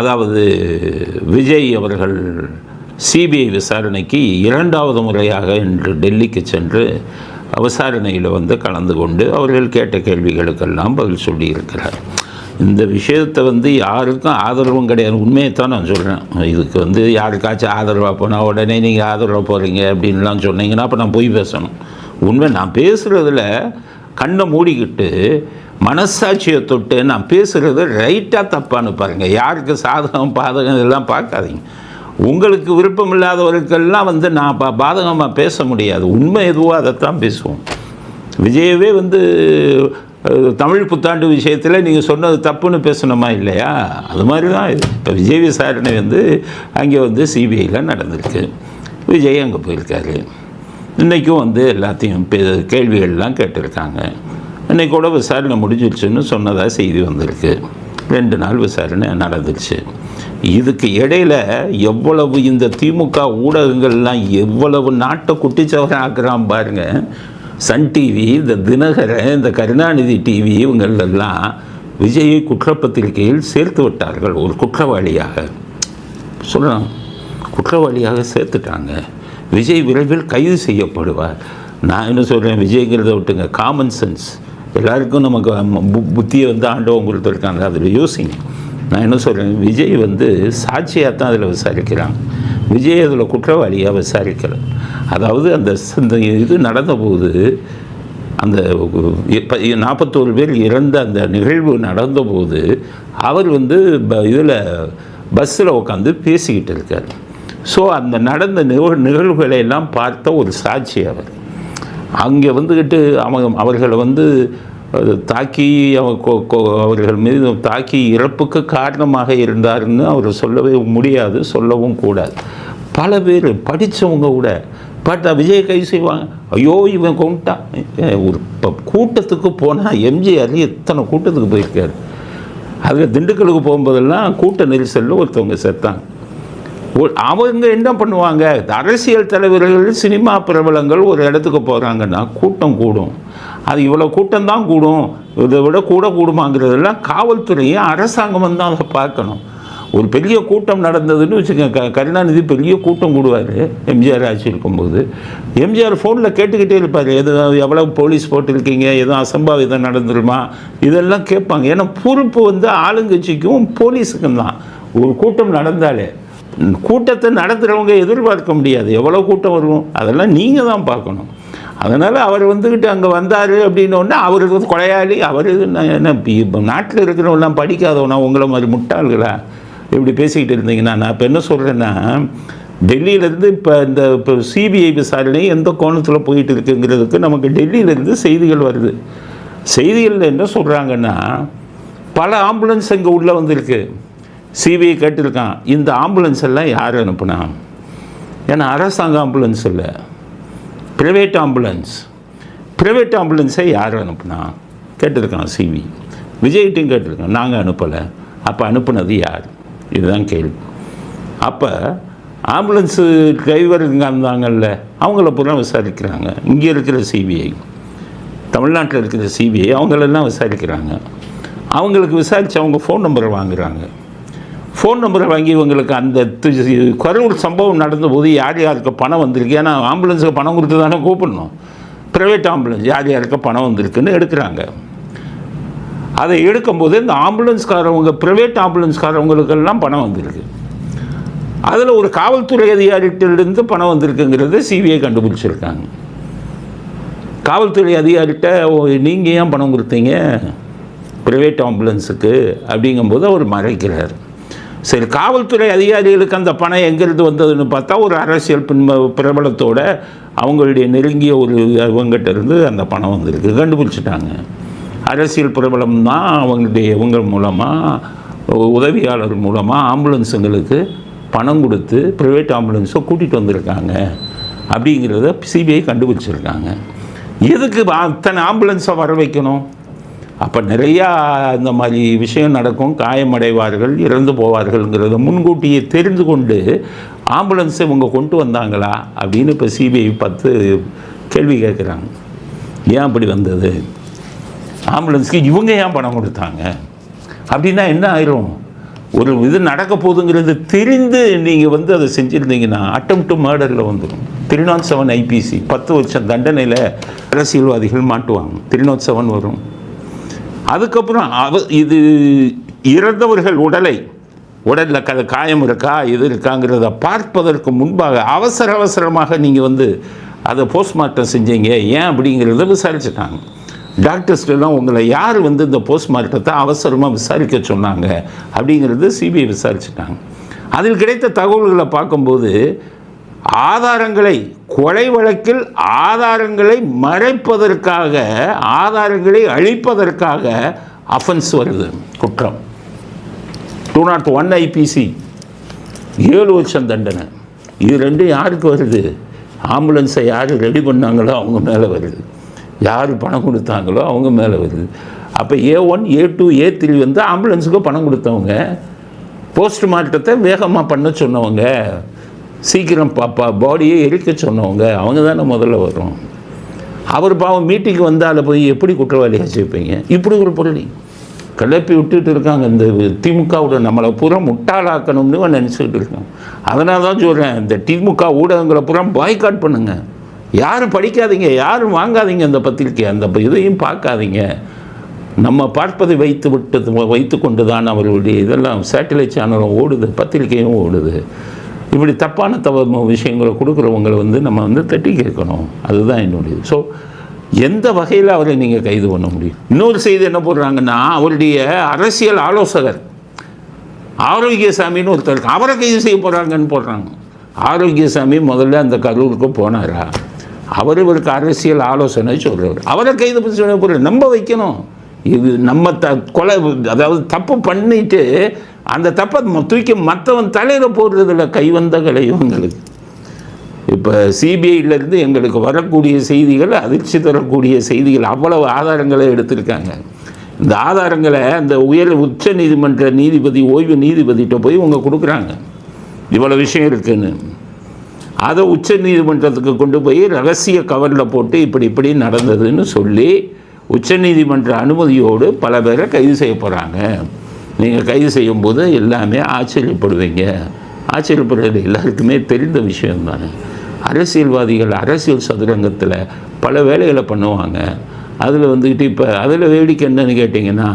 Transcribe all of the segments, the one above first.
அதாவது விஜய் அவர்கள் சிபிஐ விசாரணைக்கு இரண்டாவது முறையாக இன்று டெல்லிக்கு சென்று விசாரணையில் வந்து கலந்து கொண்டு அவர்கள் கேட்ட கேள்விகளுக்கெல்லாம் பதில் சொல்லியிருக்கிறார். இந்த விஷயத்தை வந்து யாருக்கும் ஆதரவும் கிடையாது. உண்மையை தான் நான் சொல்கிறேன் இதுக்கு வந்து யாருக்காச்சும் ஆதரவாக போனால் உடனே நீங்கள் ஆதரவாக போகிறீங்க அப்படின்லாம் சொன்னீங்கன்னா அப்போ நான் போய் பேசணும். உண்மை நான் பேசுகிறதுல கண்ணை மூடிக்கிட்டு மனசாட்சியை தொட்டு நான் பேசுகிறது ரைட்டாக தப்பான்னு பாருங்கள் யாருக்கு சாதகம் பாதகம் இதெல்லாம் பார்க்காதீங்க. உங்களுக்கு விருப்பம் இல்லாதவர்களுக்கெல்லாம் வந்து நான் பா பாதகமாக பேச முடியாது. உண்மை எதுவோ அதைத்தான் பேசுவோம். விஜயவே வந்து தமிழ் புத்தாண்டு விஷயத்தில் நீங்கள் சொன்னது தப்புன்னு பேசணுமா இல்லையா? அது மாதிரி தான் இது. இப்போ விஜய் விசாரணை வந்து அங்கே வந்து சிபிஐயில் நடந்திருக்கு. விஜய் அங்கே போயிருக்காரு. இன்றைக்கும் வந்து எல்லாத்தையும் பே கேள்விகள்லாம் கேட்டிருக்காங்க. இன்னைக்கு கூட விசாரணை முடிஞ்சிருச்சுன்னு சொன்னதாக செய்தி வந்திருக்கு. ரெண்டு நாள் விசாரணை நடந்துச்சு இதுக்கு இடையில எவ்வளவு இந்த திமுக ஊடகங்கள்லாம் எவ்வளவு நாட்டை குட்டிச்சவரம் ஆக்குறான் பாருங்கள் சன் டிவி இந்த தினகரன் இந்த கருணாநிதி டிவி இவங்களெல்லாம் விஜயை குற்றப்பத்திரிகையில் சேர்த்து விட்டார்கள் ஒரு குற்றவாளியாக. சொல்லலாம் குற்றவாளியாக சேர்த்துட்டாங்க. விஜய் விரைவில் கைது செய்யப்படுவார். நான் என்ன சொல்கிறேன் விஜய்ங்கிறத விட்டுங்க காமன் சென்ஸ் எல்லாருக்கும் நமக்கு பு- புத்தியை வந்து ஆண்டவன் கொடுத்துருக்காங்க. அதில் யோசிங்க. நான் என்ன சொல்கிறேன் விஜய் வந்து சாட்சியாக தான் அதில் விசாரிக்கிறாங்க விஜய் அதில் குற்றவாளியாக விசாரிக்கல. அதாவது அந்த ச- இந்த இது நடந்தபோது அந்த நாற்பத்தோரு பேர் இறந்த அந்த நிகழ்வு நடந்தபோது அவர் வந்து இதில் பஸ்ஸில் உட்காந்து பேசிக்கிட்டு இருக்கார். ஸோ அந்த நடந்த நிகழ் நிகழ்வுகளை எல்லாம் பார்த்த ஒரு சாட்சி அவர். அங்கே வந்துக்கிட்டு அவங்க அவர்களை வந்து அது தாக்கி அவ- கொ- அவர்கள் மீது தாக்கி இறப்புக்கு காரணமாக இருந்தார்னு அவர் சொல்லவே முடியாது சொல்லவும் கூடாது. பல பேர் படித்தவங்க கூட பார்த்தா விஜய் கை செய்வாங்க. ஐயோ இவன் கொண்டான் ஒரு இப்போ கூட்டத்துக்கு போனால் எம்ஜிஆர் எத்தனை கூட்டத்துக்கு போயிருக்காரு? அதில் திண்டுக்கலுக்கு போகும்போதெல்லாம் கூட்ட நெரிசலில் ஒருத்தவங்க செத்தாங்க. அவங்க என்ன பண்ணுவாங்க? அரசியல் தலைவர்கள் சினிமா பிரபலங்கள் ஒரு இடத்துக்கு போகிறாங்கன்னா கூட்டம் கூடும். அது இவ்வளோ கூட்டம் தான் கூடும். இதை விட கூட கூடுமாங்கிறதெல்லாம் காவல்துறையும் அரசாங்கம் தான் அதை பார்க்கணும். ஒரு பெரிய கூட்டம் நடந்ததுன்னு வச்சுக்கோங்க. க கருணாநிதி பெரிய கூட்டம் கூடுவார் எம்ஜிஆர் ஆட்சி இருக்கும்போது. எம்ஜிஆர் ஃபோனில் கேட்டுக்கிட்டே இருப்பார். எது எவ்வளோ போலீஸ் போட்டிருக்கீங்க? எதுவும் அசம்பாவிதம் நடந்துருமா? இதெல்லாம் கேட்பாங்க. ஏன்னா பொறுப்பு வந்து ஆளுங்கட்சிக்கும் போலீஸுக்கும் தான். ஒரு கூட்டம் நடந்தாலே. கூட்டத்தை நடத்துகிறவங்க எதிர்பார்க்க முடியாது. எவ்வளோ கூட்டம் வரும் அதெல்லாம் நீங்கள் தான் பார்க்கணும். அதனால் அவர் வந்துக்கிட்டு அங்கே வந்தார் அப்படின்னோடனே அவர் வந்து கொலையாளி அவர் இது நான் என்ன இப்போ நாட்டில் இருக்கிறவங்களாம் படிக்காதவனா உங்களை மாதிரி முட்டாள்களா? இப்படி பேசிக்கிட்டு இருந்தீங்கன்னா நான் இப்போ என்ன சொல்கிறேன்னா டெல்லியிலேருந்து இப்போ இந்த இப்போ சிபிஐ விசாரணை எந்த கோணத்தில் போயிட்டு இருக்குங்கிறதுக்கு நமக்கு டெல்லியிலேருந்து செய்திகள் வருது. செய்திகளில் என்ன சொல்கிறாங்கன்னா பல ஆம்புலன்ஸ் இங்கே உள்ளே வந்திருக்கு. சிபிஐ கேட்டிருக்கான் இந்த ஆம்புலன்ஸ் எல்லாம் யார் அனுப்புனா? ஏன்னா அரசாங்க ஆம்புலன்ஸ் இல்லை. ப்ரைவேட் ஆம்புலன்ஸ் ப்ரைவேட் ஆம்புலன்ஸை யார் அனுப்புனா? கேட்டிருக்கான் சிவி விஜய்கிட்டையும் கேட்டிருக்கான் நாங்கள் அனுப்பலை. அப்போ அனுப்புனது யார்? இதுதான் கேள்வி. அப்போ ஆம்புலன்ஸு டிரைவர் இங்கே இருந்தாங்கல்ல அவங்கள பூரா விசாரிக்கிறாங்க. இங்கே இருக்கிற சிபிஐ தமிழ்நாட்டில் இருக்கிற சிபிஐ அவங்களெல்லாம் விசாரிக்கிறாங்க. அவங்களுக்கு விசாரித்து அவங்க ஃபோன் நம்பரை வாங்குறாங்க. ஃபோன் நம்பரை வாங்கி இவங்களுக்கு அந்த கரூர் சம்பவம் நடந்தபோது யார் யாருக்கு பணம் வந்திருக்கு. ஏன்னா ஆம்புலன்ஸுக்கு பணம் கொடுத்து தானே கூப்பிடணும். ப்ரைவேட் ஆம்புலன்ஸ் யார் யாருக்கு பணம் வந்திருக்குன்னு எடுக்கிறாங்க. அதை எடுக்கும்போது இந்த ஆம்புலன்ஸ்காரவங்க ப்ரைவேட் ஆம்புலன்ஸ்காரவங்களுக்கெல்லாம் பணம் வந்திருக்கு. அதில் ஒரு காவல்துறை அதிகாரிகிட்டிருந்து பணம் வந்திருக்குங்கிறத சிபிஐ கண்டுபிடிச்சிருக்காங்க. காவல்துறை அதிகாரிகிட்ட நீங்கள் ஏன் பணம் கொடுத்தீங்க? ப்ரைவேட் ஆம்புலன்ஸுக்கு அப்படிங்கும்போது அவர் மறைக்கிறார். சரி காவல்துறை அதிகாரிகளுக்கு அந்த பணம் எங்கேருந்து வந்ததுன்னு பார்த்தா ஒரு அரசியல் பின்ம பிரபலத்தோட அவங்களுடைய நெருங்கிய ஒரு இவங்ககிட்ட இருந்து அந்த பணம் வந்திருக்கு. கண்டுபிடிச்சிட்டாங்க. அரசியல் பிரபலம் தான் அவங்களுடைய இவங்க மூலமாக உதவியாளர் மூலமாக ஆம்புலன்ஸுங்களுக்கு பணம் கொடுத்து ப்ரைவேட் ஆம்புலன்ஸை கூட்டிகிட்டு வந்திருக்காங்க. அப்படிங்கிறத சிபிஐ கண்டுபிடிச்சிருக்காங்க. எதுக்கு அத்தனை ஆம்புலன்ஸை வர வைக்கணும்? அப்போ நிறையா இந்த மாதிரி விஷயம் நடக்கும். காயமடைவார்கள் இறந்து போவார்கள்ங்கிறத முன்கூட்டியே தெரிந்து கொண்டு ஆம்புலன்ஸை இவங்க கொண்டு வந்தாங்களா அப்படின்னு இப்போ சிபிஐ பார்த்து கேள்வி கேட்குறாங்க. ஏன் அப்படி வந்தது? ஆம்புலன்ஸுக்கு இவங்க ஏன் பணம் கொடுத்தாங்க? அப்படின்னா என்ன ஆயிரும்? ஒரு இது நடக்க போகுதுங்கிறது தெரிந்து நீங்கள் வந்து அதை செஞ்சுருந்தீங்கன்னா அட்டம் டு மர்டரில் வந்துடும் த்ரீ நாட் செவன் ஐபிசி பத்து வருஷம் தண்டனையில் அரசியல்வாதிகள் மாட்டுவாங்க. த்ரீ நாட் செவன் வரும். அதுக்கப்புறம் அவ இது இறந்தவர்கள் உடலை உடலில் க காயம் இருக்கா இது இருக்காங்கிறத பார்ப்பதற்கு முன்பாக அவசர அவசரமாக நீங்கள் வந்து அதை போஸ்ட்மார்ட்டம் செஞ்சீங்க. ஏன் அப்படிங்கிறத விசாரிச்சுட்டாங்க. டாக்டர்ஸ்லாம் உங்களை யார் வந்து இந்த போஸ்ட்மார்ட்டத்தை அவசரமாக விசாரிக்க சொன்னாங்க அப்படிங்கிறது சிபிஐ விசாரிச்சுட்டாங்க. அதில் கிடைத்த தகவல்களை பார்க்கும்போது ஆதாரங்களை கொலை வழக்கில் ஆதாரங்களை மறைப்பதற்காக ஆதாரங்களை அழிப்பதற்காக அஃபென்ஸ் வருது குற்றம். டூ நாட் ஒன் ஐபிசி ஏழு வருஷம் தண்டனை. இது ரெண்டும் யாருக்கு வருது? ஆம்புலன்ஸை யார் ரெடி பண்ணாங்களோ அவங்க மேலே வருது. யார் பணம் கொடுத்தாங்களோ அவங்க மேலே வருது. அப்போ A one A two A three வந்து ஆம்புலன்ஸுக்கு பணம் கொடுத்தவங்க. போஸ்ட்மார்ட்டத்தை வேகமாக பண்ண சொன்னவங்க. சீக்கிரம் பாப்பா பாடியை எரிக்க சொன்னவங்க அவங்க தானே முதல்ல வரும் அவர் பாவம் மீட்டிங்கு வந்தால் போய் எப்படி குற்றவாளியாக சேர்ப்பீங்க இப்படி ஒரு பொருளி. கிளப்பி விட்டுட்டு இருக்காங்க. இந்த திமுகவோட நம்மளை பூரா முட்டாளாக்கணும்னு நினச்சிக்கிட்டு இருக்காங்க அதனால தான் சொல்கிறேன் இந்த திமுக ஊடகங்களை பூரா பாய்காட் பண்ணுங்கள் யாரும் படிக்காதீங்க யாரும் வாங்காதீங்க அந்த பத்திரிக்கை அந்த இதையும் பார்க்காதீங்க. நம்ம பார்ப்பதை வைத்து விட்டு வைத்து கொண்டு தான் அவர்களுடைய இதெல்லாம் சேட்டலைட் சேனலும் ஓடுது பத்திரிக்கையும் ஓடுது. இப்படி தப்பான தவ விஷயங்களை கொடுக்குறவங்களை வந்து நம்ம வந்து தட்டி கேட்கணும். அதுதான் என்னுடைய ஸோ எந்த வகையில் அவரை நீங்கள் கைது பண்ண முடியும்? இன்னொரு செய்தி என்ன போடுறாங்கன்னா அவருடைய அரசியல் ஆலோசகர் ஆரோக்கியசாமின்னு ஒருத்தர் அவரை கைது செய்ய போகிறாங்கன்னு போடுறாங்க. ஆரோக்கியசாமி முதல்ல அந்த கரூருக்கு போனாரா? அவர் இவருக்கு அரசியல் ஆலோசனை சொல்கிறவர் அவரை கைது பண்ணி சொல்ல போகிற நம்ப வைக்கணும். இது நம்ம த கொலை அதாவது தப்பு பண்ணிட்டு அந்த தப்பை தூக்கி மற்றவன் தலையில் போடுறதில்ல கைவந்த கலை இவங்களுக்கு. இப்போ சிபிஐலேருந்து எங்களுக்கு வரக்கூடிய செய்திகள் அதிர்ச்சி தரக்கூடிய செய்திகள் அவ்வளவு ஆதாரங்களை எடுத்திருக்காங்க. இந்த ஆதாரங்களை அந்த உயர் உச்ச நீதிமன்ற நீதிபதி ஓய்வு நீதிபதிகிட்ட போய் இவங்க கொடுக்குறாங்க. இவ்வளோ விஷயம் இருக்குன்னு. அதை உச்ச நீதிமன்றத்துக்கு கொண்டு போய் ரகசிய கவரில் போட்டு இப்படி இப்படி நடந்ததுன்னு சொல்லி உச்சநீதிமன்ற அனுமதியோடு பல பேரை கைது செய்ய போகிறாங்க நீங்கள் கைது செய்யும்போது எல்லாமே ஆச்சரியப்படுவீங்க. ஆச்சரியப்படுறது எல்லாருக்குமே தெரிந்த விஷயம் தானே அரசியல்வாதிகள் அரசியல் சதுரங்கத்தில் பல வேலைகளை பண்ணுவாங்க. அதில் வந்துக்கிட்டு இப்போ அதில் வேடிக்கை என்னன்னு கேட்டிங்கன்னா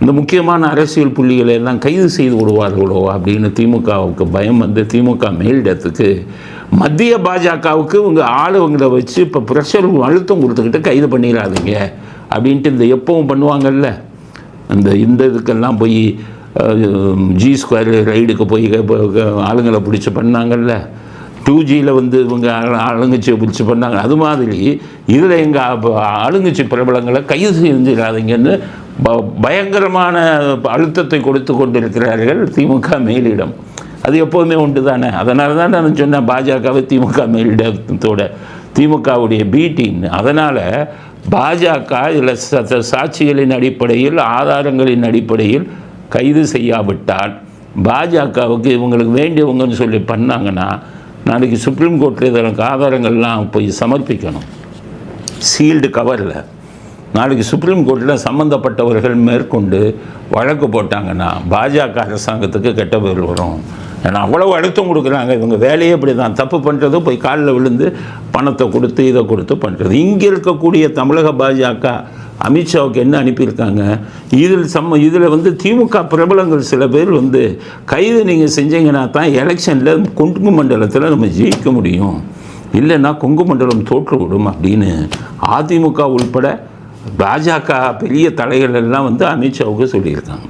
இந்த முக்கியமான அரசியல் புள்ளிகளை எல்லாம் கைது செய்து விடுவார்களோ அப்படின்னு திமுகவுக்கு பயம் வந்து திமுக மேலிடத்துக்கு மத்திய பாஜகவுக்கு இவங்க ஆளுவங்களை வச்சு இப்போ ப்ரெஷர் அழுத்தம் கொடுத்துக்கிட்டு கைது பண்ணிடாதீங்க அப்படின்ட்டு இந்த எப்பவும் பண்ணுவாங்கல்ல. அந்த இந்த இதுக்கெல்லாம் போய் ஜி ஸ்கொயர் ரைடுக்கு போய் ஆளுங்களை பிடிச்சி பண்ணாங்கல்ல. டூ ஜியில் வந்து இவங்க ஆளுங்கட்சியை பிடிச்சி பண்ணாங்க. அது மாதிரி இதில் எங்கள் ஆளுங்கட்சி பிரபலங்களை கைது செஞ்சிடாதீங்கன்னு ப- பயங்கரமான அழுத்தத்தை கொடுத்து கொண்டிருக்கிறார்கள் திமுக மேலிடம். அது எப்போதுமே உண்டு தானே அதனால தான் நான் சொன்னேன் பாஜகவை திமுக மேலிடத்தோட திமுகவுடைய பி டீம் அதனால் பாஜக இதில் ச- சாட்சிகளின் அடிப்படையில் ஆதாரங்களின் அடிப்படையில் கைது செய்யாவிட்டால் பாஜகவுக்கு இவங்களுக்கு வேண்டியவங்கன்னு சொல்லி பண்ணாங்கன்னா நாளைக்கு சுப்ரீம் கோர்ட்டில் இதற்கு ஆதாரங்கள்லாம் போய் சமர்ப்பிக்கணும். சீல்டு கவரில். நாளைக்கு சுப்ரீம் கோர்ட்டில் சம்மந்தப்பட்டவர்கள் மேற்கொண்டு வழக்கு போட்டாங்கன்னா பாஜக அரசாங்கத்துக்கு கெட்ட பேர் வரும். ஏன்னா அவ்வளவு அழுத்தம் கொடுக்குறாங்க. இவங்க வேலையே இப்படி தான் தப்பு பண்ணுறது போய் காலில் விழுந்து பணத்தை கொடுத்து இதை கொடுத்து பண்ணுறது இங்கே இருக்கக்கூடிய தமிழக பாஜக அமித்ஷாவுக்கு என்ன அனுப்பியிருக்காங்க? இதில் சம்ம இதில் வந்து திமுக பிரபலங்கள் சில பேர் வந்து கைது நீங்கள் செஞ்சீங்கன்னா தான் எலெக்ஷனில் கொங்கு மண்டலத்தில் நம்ம ஜெயிக்க முடியும். இல்லைன்னா கொங்கு மண்டலம் தோற்றுவிடும் அப்படின்னு அதிமுக உள்பட பாஜக பெரிய தலைகள் எல்லாம் வந்து அமித்ஷாவுக்கு சொல்லியிருக்காங்க.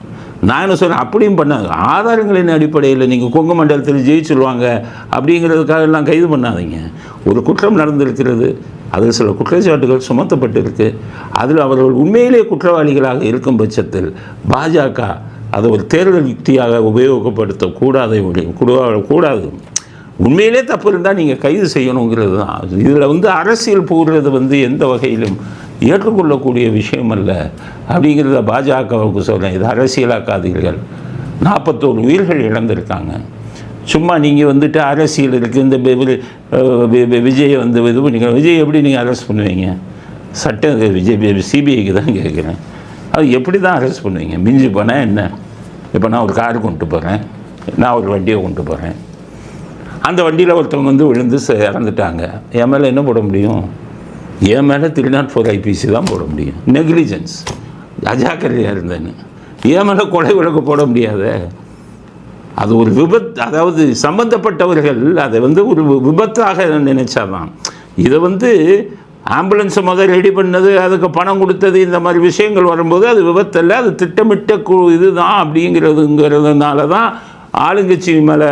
நான் என்ன சொல்கிறேன் அப்படியும் பண்ணாங்க. ஆதாரங்களின் அடிப்படையில் நீங்கள் கொங்கு மண்டலத்தில் ஜெயிச்சிருவாங்க அப்படிங்கிறதுக்காக எல்லாம் கைது பண்ணாதீங்க. ஒரு குற்றம் நடந்திருக்கிறது. அதில் சில குற்றச்சாட்டுகள் சுமத்தப்பட்டிருக்கு. அதில் அவர்கள் உண்மையிலே குற்றவாளிகளாக இருக்கும் பட்சத்தில் பாஜக அதை ஒரு தேர்தல் யுக்தியாக உபயோகப்படுத்தக்கூடாது கூடாது கூடாது. உண்மையிலே தப்பு இருந்தால் நீங்கள் கைது செய்யணுங்கிறது தான். இதில் வந்து அரசியல் போடுறது வந்து எந்த வகையிலும் ஏற்றுக்கொள்ளக்கூடிய விஷயம் அல்ல அப்படிங்கிறத பாஜகவுக்கு சொல்கிறேன் இது அரசியலாக்காதீர்கள். நாற்பத்தோரு உயிர்கள் இழந்திருக்காங்க. சும்மா நீங்கள் வந்துட்டு அரசியல் இருக்குது இந்த வி- விஜயை வந்து இது பண்ணிக்க விஜய் எப்படி நீங்கள் அரெஸ்ட் பண்ணுவீங்க? சட்டம் விஜய் சிபிஐக்கு தான் கேட்குறேன் அது எப்படி தான் அரெஸ்ட் பண்ணுவீங்க? மிஞ்சி போனால் என்ன? இப்போ நான் ஒரு கார் கொண்டு போகிறேன் நான் ஒரு வண்டியை கொண்டு போகிறேன் அந்த வண்டியில் ஒருத்தவங்க வந்து விழுந்து ச- இறந்துட்டாங்க. என் மேலே என்ன போட முடியும்? என் மேலே த்ரீ நாட் ஃபோர் ஐபிசி தான் போட முடியும். நெக்லிஜென்ஸ் அஜாக்கிரதையாக இருந்தேன்னு. என் மேலே கொலை விளக்கு போட முடியாதே. அது ஒரு விபத் அதாவது சம்பந்தப்பட்டவர்கள் அதை வந்து ஒரு வி- விபத்தாக நினைச்சாதான். இதை வந்து ஆம்புலன்ஸை முதல் ரெடி பண்ணது அதுக்கு பணம் கொடுத்தது இந்த மாதிரி விஷயங்கள் வரும்போது அது விபத்தல்ல அது திட்டமிட்ட கு இதுதான் அப்படிங்கிறதுங்கிறதுனால தான் ஆளுங்கட்சி மேலே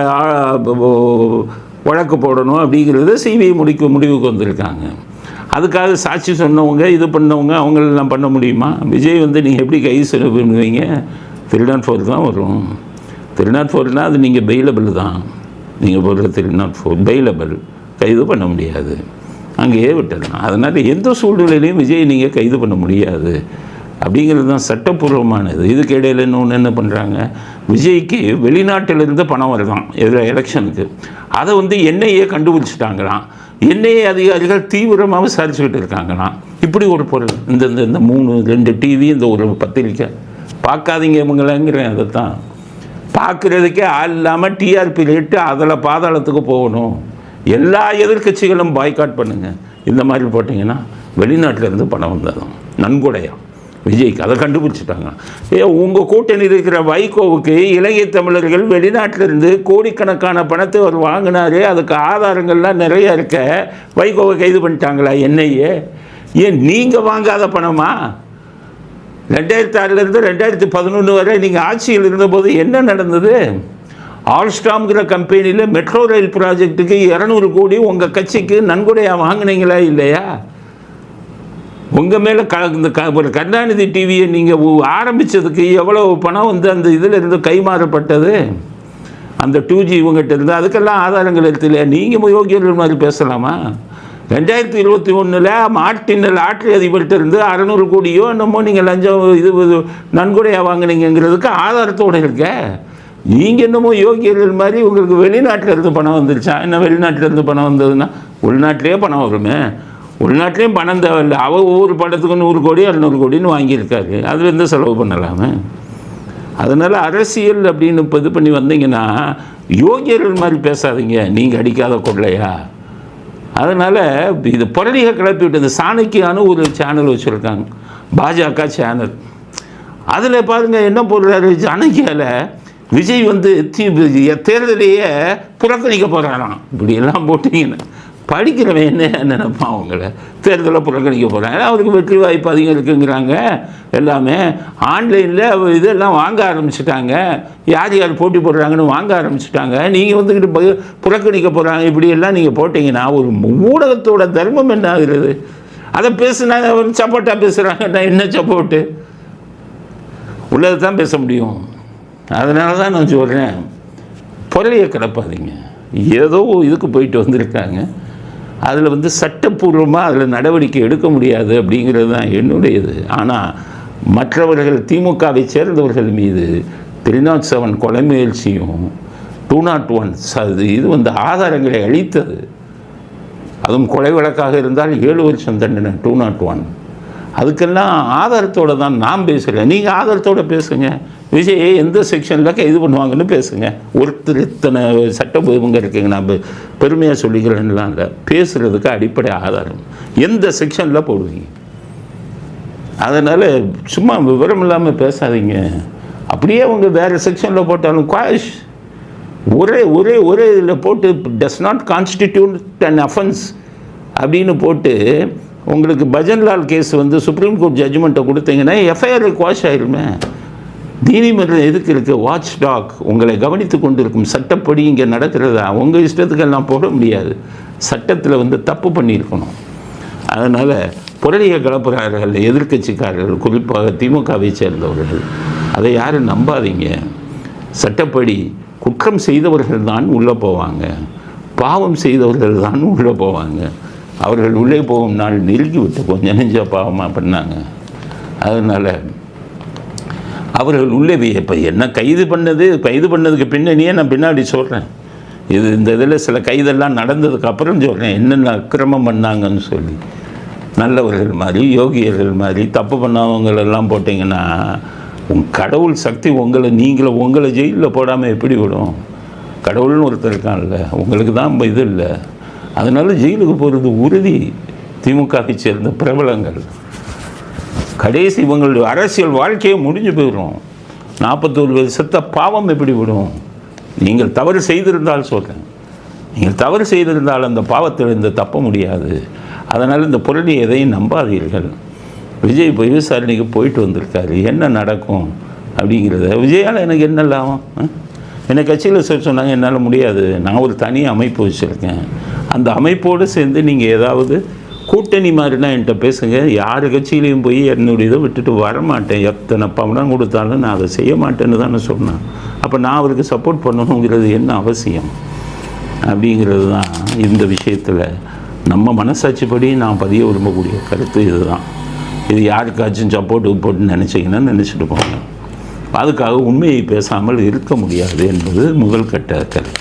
வழக்கு போடணும் அப்படிங்கிறத சிபிஐ முடிக்க முடிவுக்கு வந்திருக்காங்க. அதுக்காக சாட்சி சொன்னவங்க இது பண்ணவங்க அவங்களெல்லாம் பண்ண முடியுமா? விஜய் வந்து நீங்கள் எப்படி கை செலவு பண்ணுவீங்க திருநாட் ஃபோர் தான் வரும். திருநாட் ஃபோர்னால் அது நீங்கள் பெயிலபிள் தான். நீங்கள் போடுற திருநாட் ஃபோர் பெயிலபிள் கைது பண்ண முடியாது. அங்கேயே விட்டுடலாம். அதனால் எந்த சூழ்நிலையிலையும் விஜய் நீங்கள் கைது பண்ண முடியாது. அப்படிங்கிறது தான் சட்டப்பூர்வமானது. இதுக்கு இடையில இன்னொன்று என்ன பண்ணுறாங்க விஜய்க்கு வெளிநாட்டிலிருந்து பணம் வருதான். எதிர எலெக்ஷனுக்கு அதை வந்து என்ஐஏ கண்டுபிடிச்சிட்டாங்களாம். என்ஐஏ அதிகாரிகள் தீவிரமாக விசாரிச்சுக்கிட்டு இருக்காங்கன்னா இப்படி ஒரு பொருள். இந்த இந்த இந்த மூணு ரெண்டு டிவி இந்த ஒரு பத்திரிக்கை. பார்க்காதீங்க இவங்களேங்கிறேன் அதை தான் பார்க்குறதுக்கே ஆள் இல்லாமல் டிஆர்பி ரேட்டு அதில் பாதாளத்துக்கு போகணும். எல்லா எதிர்க்கட்சிகளும் பாய்காட் பண்ணுங்கள் இந்த மாதிரி போட்டிங்கன்னா வெளிநாட்டிலேருந்து பணம் வந்ததும். நன்கொடையாக விஜய்க்கு அதை கண்டுபிடிச்சிட்டாங்க. ஏ உங்கள் கூட்டணி இருக்கிற வைகோவுக்கு இலங்கை தமிழர்கள் வெளிநாட்டிலிருந்து கோடிக்கணக்கான பணத்தை அவர் வாங்கினாரு. அதுக்கு ஆதாரங்கள்லாம் நிறைய இருக்க. வைகோவை கைது பண்ணிட்டாங்களா என்னையே? ஏன் நீங்கள் வாங்காத பணமா? ரெண்டாயிரத்தி ஆறுலேருந்து ரெண்டாயிரத்தி பதினொன்று வரை நீங்கள் ஆட்சியில் இருந்தபோது என்ன நடந்தது? ஆல்ஸ்டாம்ங்கிற கம்பெனியில் மெட்ரோ ரயில் ப்ராஜெக்ட்டுக்கு இரநூறு கோடி உங்கள் கட்சிக்கு நன்கொடையாக வாங்கினீங்களா இல்லையா? உங்கள் மேலே க இந்த க ஒரு கருணாநிதி டிவியை நீங்கள் ஆரம்பித்ததுக்கு எவ்வளோ பணம் வந்து அந்த இதில் இருந்து கைமாறப்பட்டது? அந்த டூ ஜி இவங்ககிட்ட இருந்து அதுக்கெல்லாம் ஆதாரங்கள் எடுத்து நீங்கள் யோகியர்கள் மாதிரி பேசலாமா? ரெண்டாயிரத்தி இருபத்தி ஒன்றில் மார்டின் ஆட்சி அதிபர்கிட்ட இருந்து அறநூறு கோடியோ என்னமோ நீங்கள் லஞ்சம் இது இது நன்கொடையாக வாங்கினீங்கிறதுக்கு ஆதாரத்தோடு இருக்க. நீங்கள் என்னமோ யோகியர்கள் மாதிரி உங்களுக்கு வெளிநாட்டில் இருந்து பணம் வந்துருச்சா? என்ன வெளிநாட்டில் இருந்து பணம் வந்ததுன்னா உள்நாட்டிலே பணம் வருமே. உள்நாட்டிலையும் பணம் தேவையில்லை. அவள் ஒவ்வொரு படத்துக்கு நூறு கோடி இரநூறு கோடின்னு வாங்கியிருக்காரு. அதில் இருந்து செலவு பண்ணலாமே. அதனால் அரசியல் அப்படின்னு இப்போ இது பண்ணி வந்தீங்கன்னா யோகியர்கள் மாதிரி பேசாதீங்க. நீங்கள் அடிக்காத கொள்ளையா? அதனால் இது புரளிகை கிளப்பி விட்டு இந்த சாணக்கியான்னு ஒரு சேனல் வச்சுருக்காங்க. பாஜக சேனல் அதில் பாருங்கள் என்ன போடுறாரு? சாணக்கியாவில் விஜய் வந்து தி தேர்தலையே புறக்கணிக்க போகிறாராம் இப்படியெல்லாம் போட்டிங்கன்னா. படிக்கிறவன் என்ன நினைப்பான் அவங்கள? தேர்தலில் புறக்கணிக்க போகிறாங்க அவருக்கு வெற்றி வாய்ப்பு அதிகம் இருக்குங்கிறாங்க. எல்லாமே ஆன்லைனில் இதெல்லாம் வாங்க ஆரம்பிச்சிட்டாங்க. யார் யார் போட்டி போடுறாங்கன்னு வாங்க ஆரம்பிச்சிட்டாங்க. நீங்கள் வந்துக்கிட்டு புறக்கணிக்க போகிறாங்க இப்படியெல்லாம் நீங்கள் போட்டிங்கன்னா ஒரு ஊடகத்தோட தர்மம் என்ன ஆகுறது? அதை பேசுனா சப்போர்ட்டாக பேசுகிறாங்கன்னா என்ன சப்போட்டு? உள்ளது தான் பேச முடியும். அதனால தான் நான் சொல்கிறேன் பொருளையை கிடப்பாதீங்க ஏதோ இதுக்கு போயிட்டு வந்திருக்காங்க. அதில் வந்து சட்டப்பூர்வமாக அதில் நடவடிக்கை எடுக்க முடியாது அப்படிங்கிறது தான் என்னுடையது. ஆனால் மற்றவர்கள் திமுகவை சேர்ந்தவர்கள் மீது த்ரீ நாட் செவன் கொலை முயற்சியும் டூ நாட் ஒன் அது இது வந்து ஆதாரங்களை அளித்தது. அதுவும் கொலை வழக்காக இருந்தால் ஏழு வருஷம் தண்டனை டூ நாட் ஒன். அதுக்கெல்லாம் ஆதாரத்தோட தான் நான் பேசுகிறேன் நீங்கள் ஆதாரத்தோட பேசுங்க. விஜய் எந்த செக்ஷனில் கைது பண்ணுவாங்கன்னு பேசுங்க. ஒருத்தர் இத்தனை சட்ட இவங்க இருக்குங்க நான் பெருமையாக சொல்லிக்கிறேன்லாம் இல்லை பேசுகிறதுக்கு அடிப்படை ஆதாரம். எந்த செக்ஷனில் போடுவீங்க? அதனால் சும்மா விவரம் இல்லாமல் பேசாதீங்க. அப்படியே அவங்க வேறு செக்ஷனில் போட்டாலும் குவாஷ். ஒரே ஒரே ஒரே இதில் போட்டு does not constitute and offence அப்படின்னு போட்டு உங்களுக்கு பஜன்லால் கேஸ் வந்து சுப்ரீம் கோர்ட் ஜட்ஜ்மெண்ட்டை கொடுத்தீங்கன்னா எஃப்ஐஆர் குவாஷ் ஆயிருமே. நீதிமன்றம் எதுக்கு இருக்குது வாட்ச் டாக் உங்களை கவனித்து கொண்டிருக்கும் சட்டப்படி இங்கே நடக்கிறதா? உங்கள் இஷ்டத்துக்கெல்லாம் போட முடியாது. சட்டத்தில் வந்து தப்பு பண்ணியிருக்கணும். அதனால் புரளிய கலப்புறார்கள் எதிர்க்கட்சிக்காரர்கள் குறிப்பாக திமுகவை சேர்ந்தவர்கள். அதை யாரும் நம்பாதீங்க. சட்டப்படி குற்றம் செய்தவர்கள் தான் உள்ளே போவாங்க. பாவம் செய்தவர்கள் தான் உள்ளே போவாங்க. அவர்கள் உள்ளே போகும் நாள் நெருங்கி விட்டு கொஞ்சம் நெஞ்ச பாவமாக பண்ணாங்க. அதனால் அவர்கள் உள்ளே இப்போ என்ன கைது பண்ணது கைது பண்ணதுக்கு பின்னணியே நான் பின்னாடி சொல்கிறேன் இது இந்த இதில் சில கைதெல்லாம் நடந்ததுக்கு அப்புறம் சொல்கிறேன் என்னென்ன அக்கிரமம் பண்ணாங்கன்னு சொல்லி. நல்லவர்கள் மாதிரி யோகியர்கள் மாதிரி தப்பு பண்ணவங்களெல்லாம் போட்டிங்கன்னா உன் கடவுள் சக்தி உங்களை நீங்களை உங்களை ஜெயிலில் போடாமல் எப்படி விடும்? கடவுள்னு ஒருத்தர் இருக்கான்ல உங்களுக்கு தான் இது இல்லை. அதனால ஜெயிலுக்கு போகிறது உறுதி. திமுகவை சேர்ந்த பிரபலங்கள். கடைசி இவங்களுடைய அரசியல் வாழ்க்கையே முடிஞ்சு போயிடும். நாற்பத்தோரு வருஷத்த பாவம் எப்படி விடும்? நீங்கள் தவறு செய்திருந்தால் சொல்கிறேன் நீங்கள் தவறு செய்திருந்தால் அந்த பாவத்திலிருந்து தப்ப முடியாது. அதனால் இந்த புரளி எதையும் நம்பாதீர்கள். விஜய் போய் விசாரணைக்கு போயிட்டு வந்திருக்காரு. என்ன நடக்கும் அப்படிங்கிறத. விஜயால் எனக்கு என்ன லாபம் ஆ? என்னை கட்சியில் சொல்ல சொன்னாங்க என்னால் முடியாது. நான் ஒரு தனி அமைப்பு வச்சுருக்கேன். அந்த அமைப்போடு சேர்ந்து நீங்கள் ஏதாவது கூட்டணி மாதிரினா என்கிட்ட பேசுங்க. யார் கட்சியிலையும் போய் என்னுடைய இதை விட்டுட்டு வரமாட்டேன். எத்தனை பணம் கொடுத்தாலும் நான் அதை செய்ய மாட்டேன்னு தானே சொன்னேன். அப்போ நான் அவருக்கு சப்போர்ட் பண்ணணுங்கிறது என்ன அவசியம்? அப்படிங்கிறது தான் இந்த விஷயத்தில். நம்ம மனசாட்சிப்படி நான் பதிய விரும்பக்கூடிய கருத்து இதுதான். இது யாருக்காச்சும் சப்போர்ட் போட்டு நினச்சிங்கன்னா நினச்சிட்டு போங்க. அதுக்காக உண்மையை பேசாமல் இருக்க முடியாது என்பது முதல் கட்ட கருத்து.